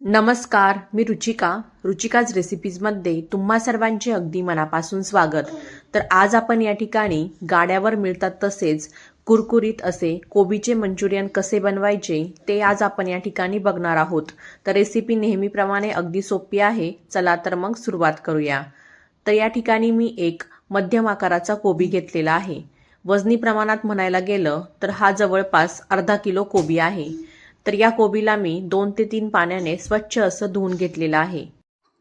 नमस्कार मी रुचिका. रुचिकाज रेसिपीजमध्ये तुम्हा सर्वांचे अगदी मनापासून स्वागत. तर आज आपण या ठिकाणी गाड्यावर मिळतात तसेच कुरकुरीत असे कोबीचे मंचुरियन कसे बनवायचे ते आज आपण या ठिकाणी बघणार आहोत. तर रेसिपी नेहमीप्रमाणे अगदी सोपी आहे. चला तर मग सुरुवात करूया. तर या ठिकाणी मी एक मध्यम आकाराचा कोबी घेतलेला आहे. वजनी प्रमाणात म्हणायला गेलं तर हा जवळपास अर्धा किलो कोबी आहे. तर या कोबीला मी दोन ते तीन पाण्याने स्वच्छ असं धुवून घेतलेलं आहे.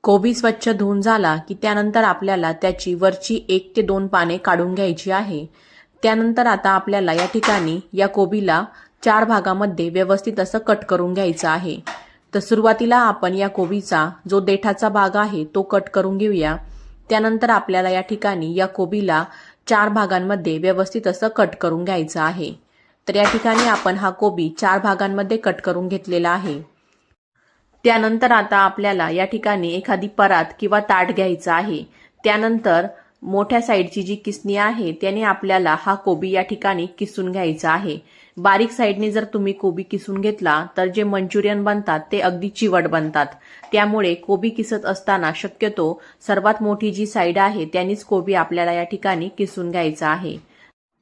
कोबी स्वच्छ धुवून झाला की त्यानंतर आपल्याला त्याची वरची एक ते दोन पाने काढून घ्यायची आहे. त्यानंतर आता आपल्याला या ठिकाणी या कोबीला चार भागामध्ये व्यवस्थित असं कट करून घ्यायचं आहे. तर सुरुवातीला आपण या कोबीचा जो देठाचा भाग आहे तो कट करून घेऊया. त्यानंतर आपल्याला या ठिकाणी या कोबीला चार भागांमध्ये व्यवस्थित असं कट करून घ्यायचं आहे. तर या ठिकाणी आपण हा कोबी चार भागांमध्ये कट करून घेतलेला आहे. त्यानंतर आता आपल्याला या ठिकाणी एखादी परात किंवा ताट घ्यायचं आहे. त्यानंतर मोठ्या साईडची जी किसणी आहे त्याने आपल्याला हा कोबी या ठिकाणी किसून घ्यायचा आहे. बारीक साईडने जर तुम्ही कोबी किसून घेतला तर जे मंचुरियन बनतात ते अगदी चिवट बनतात. त्यामुळे कोबी किसत असताना शक्यतो सर्वात मोठी जी साईड आहे त्यानीच कोबी आपल्याला या ठिकाणी किसून घ्यायचा आहे.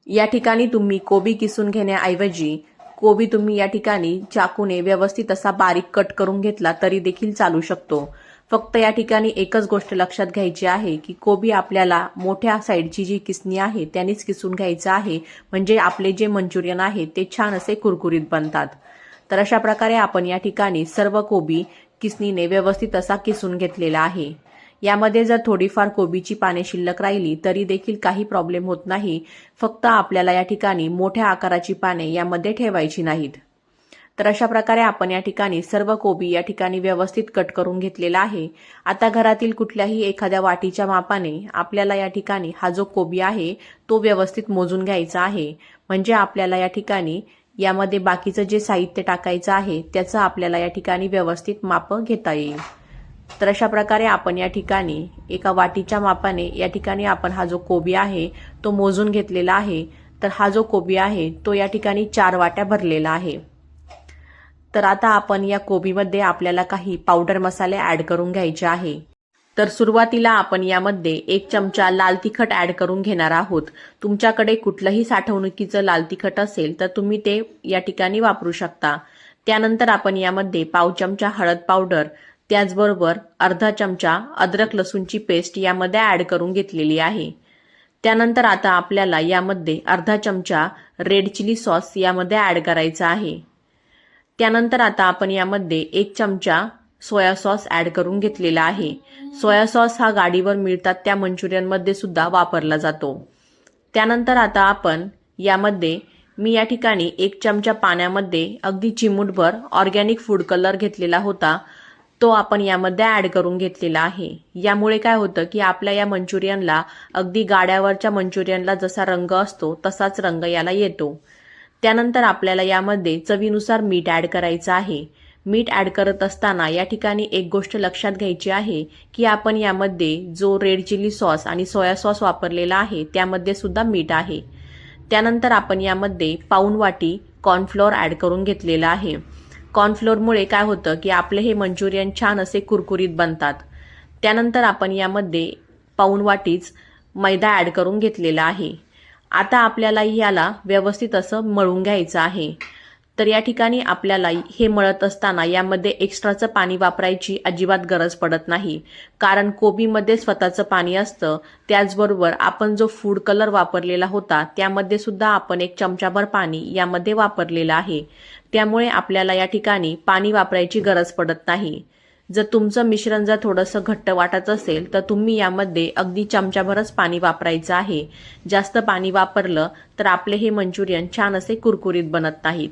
या ठिकाणी तुम्ही कोबी किसून घेण्याऐवजी कोबी तुम्ही या ठिकाणी चाकूने व्यवस्थित असा बारीक कट करून घेतला तरी देखील चालू शकतो. फक्त या ठिकाणी एकच गोष्ट लक्षात घ्यायची आहे की कोबी आपल्याला मोठ्या साईडची जी किसणी आहे त्यानेच किसून घ्यायचं आहे. म्हणजे आपले जे मंचुरियन आहे ते छान असे कुरकुरीत बनतात. तर अशा प्रकारे आपण या ठिकाणी सर्व कोबी किसनीने व्यवस्थित असा किसून घेतलेला आहे. यामध्ये जर थोडीफार कोबीची पाने शिल्लक राहिली तरी देखील काही प्रॉब्लेम होत नाही. फक्त आपल्याला या ठिकाणी मोठ्या आकाराची पाने यामध्ये ठेवायची नाहीत. तर अशा प्रकारे आपण या ठिकाणी सर्व कोबी या ठिकाणी व्यवस्थित कट करून घेतलेला आहे. आता घरातील कुठल्याही एखाद्या वाटीच्या मापाने आपल्याला या ठिकाणी हा जो कोबी आहे तो व्यवस्थित मोजून घ्यायचा आहे. म्हणजे आपल्याला या ठिकाणी यामध्ये बाकीचं जे साहित्य टाकायचं आहे त्याचं आपल्याला या ठिकाणी व्यवस्थित माप घेता येईल. तर अशा प्रकारे आपण या ठिकाणी एका वाटीच्या मापाने या ठिकाणी आपण हा जो कोबी आहे तो मोजून घेतलेला आहे. तर हा जो कोबी आहे तो या ठिकाणी चार वाट्या भरलेला आहे. तर आता आपण या कोबीमध्ये आपल्याला काही पावडर मसाले ॲड करून घ्यायचे आहे. तर सुरुवातीला आपण यामध्ये एक चमचा लाल तिखट ॲड करून घेणार आहोत. तुमच्याकडे कुठलंही साठवणुकीचं लाल तिखट असेल तर तुम्ही ते या ठिकाणी वापरू शकता. त्यानंतर आपण यामध्ये पाव चमचा हळद पावडर त्याचबरोबर अर्धा चमचा अद्रक लसूणची पेस्ट यामध्ये ॲड करून घेतलेली आहे. त्यानंतर आता आपल्याला यामध्ये अर्धा चमचा रेड चिली सॉस यामध्ये ॲड करायचा आहे. त्यानंतर आता आपण यामध्ये एक चमचा सोया सॉस ॲड करून घेतलेला आहे. सोया सॉस हा गाडीवर मिळतात त्या मंचुरियनमध्ये सुद्धा वापरला जातो. त्यानंतर आता आपण यामध्ये मी या ठिकाणी एक चमचा पाण्यामध्ये अगदी चिमूटभर ऑर्गॅनिक फूड कलर घेतलेला होता. तो आपण यामध्ये ॲड करून घेतलेला आहे. यामुळे काय होतं की आपल्या या मंचुरियनला अगदी गाड्यावरच्या मंचुरियनला जसा रंग असतो तसाच रंग याला येतो. त्यानंतर आपल्याला यामध्ये चवीनुसार मीठ ॲड करायचं आहे. मीठ ॲड करत असताना या ठिकाणी एक गोष्ट लक्षात घ्यायची आहे की आपण यामध्ये जो रेड चिली सॉस आणि सोया सॉस वापरलेला आहे त्यामध्ये सुद्धा मीठ आहे. त्यानंतर आपण यामध्ये पाऊन वाटी कॉर्नफ्लोअर ॲड करून घेतलेला आहे. कॉर्नफ्लोअरमुळे काय होतं की आपले हे मंचुरियन छान असे कुरकुरीत बनतात. त्यानंतर आपण यामध्ये पाऊनवाटीच मैदा ॲड करून घेतलेला आहे. आता आपल्याला याला व्यवस्थित असं मळून घ्यायचं आहे. तर या ठिकाणी आपल्याला हे मळत असताना यामध्ये एक्स्ट्राचं पाणी वापरायची अजिबात गरज पडत नाही. कारण कोबीमध्ये स्वतःचं पाणी असतं. त्याचबरोबर आपण जो फूड कलर वापरलेला होता त्यामध्ये सुद्धा आपण एक चमचाभर पाणी यामध्ये वापरलेलं आहे. त्यामुळे आपल्याला या ठिकाणी पाणी वापरायची गरज पडत नाही. जर तुमचं मिश्रण जर थोडंसं घट्ट वाटत असेल तर तुम्ही यामध्ये अगदी चमचाभरच पाणी वापरायचं आहे. जास्त पाणी वापरलं तर आपले हे मंचुरियन छान असे कुरकुरीत बनत नाहीत.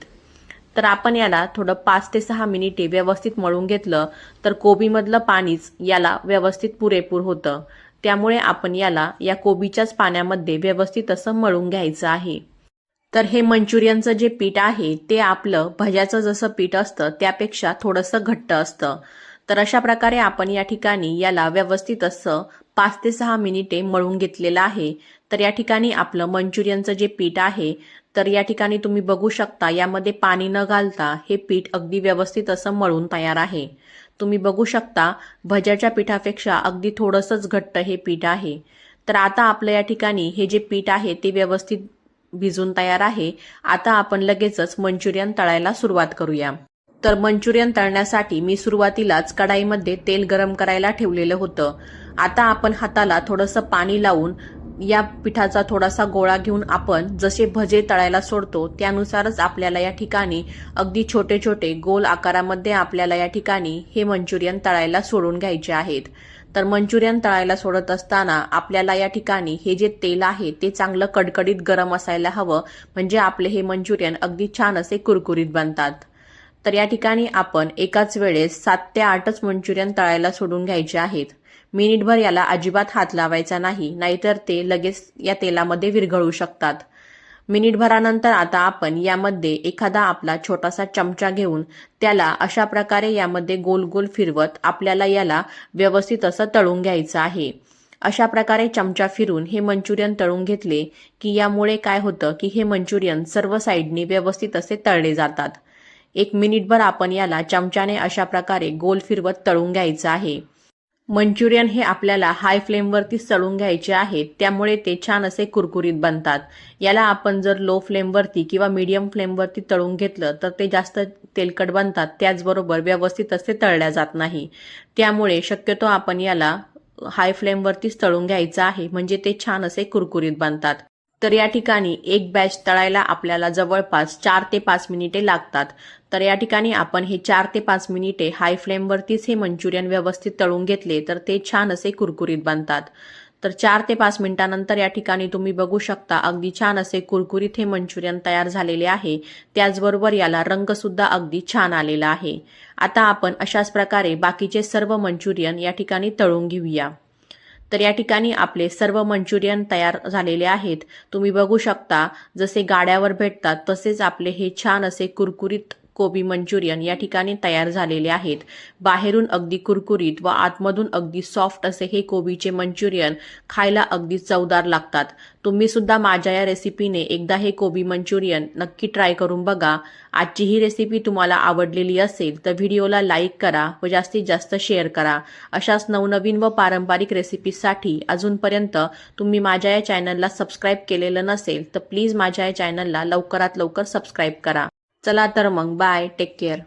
तर आपण याला थोडं पाच ते सहा मिनिटे व्यवस्थित मळून घेतलं तर कोबीमधलं पाणीच याला व्यवस्थित पुरेपूर होतं. त्यामुळे आपण याला या कोबीच्याच पाण्यामध्ये व्यवस्थित असं मळून घ्यायचं आहे. तर हे मंचुरियनचं जे पीठ आहे ते आपलं भज्याचं जसं पीठ असतं त्यापेक्षा थोडंसं घट्ट असतं. तर अशा प्रकारे आपण या ठिकाणी याला व्यवस्थित असं पाच ते सहा मिनिटे मळून घेतलेलं आहे. तर या ठिकाणी आपलं मंचुरियनचं जे पीठ आहे तर या ठिकाणी तुम्ही बघू शकता यामध्ये पाणी न घालता हे पीठ अगदी व्यवस्थित असं मळून तयार आहे. तुम्ही बघू शकता भज्याच्या पिठापेक्षा अगदी थोडंसंच घट्ट हे पीठ आहे. तर आता आपलं या ठिकाणी हे जे पीठ आहे ते व्यवस्थित भिजून तयार आहे. आता आपण लगेचच मंचुरियन तळायला सुरुवात करूया. तर मंचुरियन तळण्यासाठी मी सुरुवातीलाच कढाईमध्ये तेल गरम करायला ठेवलेलं होतं. आता आपण हाताला थोडंसं पाणी लावून या पिठाचा थोडासा गोळा घेऊन आपण जसे भजे तळायला सोडतो त्यानुसारच आपल्याला या ठिकाणी अगदी छोटे छोटे गोल आकारामध्ये आपल्याला या ठिकाणी हे मंचुरियन तळायला सोडून घ्यायचे आहेत. तर मंचुरियन तळायला सोडत असताना आपल्याला या ठिकाणी हे जे तेल आहे ते चांगलं कडकडीत गरम असायला हवं म्हणजे आपले हे मंचुरियन अगदी छान असे कुरकुरीत बनतात. तर या ठिकाणी आपण एकाच वेळेस सात ते आठच मंचुरियन तळायला सोडून घ्यायचे आहेत. मिनिटभर याला अजिबात हात लावायचा नाही नाहीतर ते लगेच या तेलामध्ये विरघळू शकतात. मिनिटभरानंतर आता आपण यामध्ये एखादा आपला छोटासा चमचा घेऊन त्याला अशा प्रकारे यामध्ये गोल गोल फिरवत आपल्याला याला व्यवस्थित असं तळून घ्यायचं आहे. अशा प्रकारे चमचा फिरून हे मंचुरियन तळून घेतले की यामुळे काय होतं की हे मंचुरियन सर्व साईडनी व्यवस्थित असे तळले जातात. एक मिनिटभर आपण याला चमच्याने अशा प्रकारे गोल फिरवत तळून घ्यायचं आहे. मंचुरियन हे आपल्याला हाय फ्लेमवरतीच तळून घ्यायचे आहेत त्यामुळे ते छान असे कुरकुरीत बनतात. याला आपण जर लो फ्लेमवरती किंवा मीडियम फ्लेमवरती तळून घेतलं तर ते जास्त तेलकट बनतात त्याचबरोबर व्यवस्थित असे तळल्या जात नाही. त्यामुळे शक्यतो आपण याला हाय फ्लेमवरतीच तळून घ्यायचं आहे म्हणजे ते छान असे कुरकुरीत बनतात. तर या ठिकाणी एक बॅच तळायला आपल्याला जवळपास चार ते पाच मिनिटे लागतात. तर या ठिकाणी आपण हे चार ते पाच मिनिटे हाय फ्लेमवरतीच हे मंचुरियन व्यवस्थित तळून घेतले तर ते छान असे कुरकुरीत बनतात. तर चार ते पाच मिनिटानंतर या ठिकाणी तुम्ही बघू शकता अगदी छान असे कुरकुरीत हे मंचुरियन तयार झालेले आहे. त्याचबरोबर याला रंगसुद्धा अगदी छान आलेला आहे. आता आपण अशाच प्रकारे बाकीचे सर्व मंचुरियन या ठिकाणी तळून घेऊया. तर या ठिकाणी आपले सर्व मंचुरियन तयार झालेले आहेत. तुम्ही बघू शकता जसे गाड्यावर भेटतात तसेच आपले हे छान असे कुरकुरीत कोबी मंचुरियन या ठिकाणी तयार झालेले आहेत. बाहेरून अगदी कुरकुरीत व आतमधून अगदी सॉफ्ट असे हे कोबीचे मंचुरियन खायला अगदी चवदार लागतात. तुम्ही सुद्धा माझ्या या रेसिपीने एकदा हे कोबी मंचुरियन नक्की ट्राय करून बघा. आजची ही रेसिपी तुम्हाला आवडलेली असेल तर व्हिडिओला लाईक करा व जास्तीत जास्त शेअर करा. अशाच नवनवीन व पारंपरिक रेसिपीसाठी अजूनपर्यंत तुम्ही माझ्या या चॅनलला सबस्क्राईब केलेलं नसेल तर प्लीज माझ्या या चॅनलला लवकरात लवकर सबस्क्राईब करा. चला तर मग बाय टेक केअर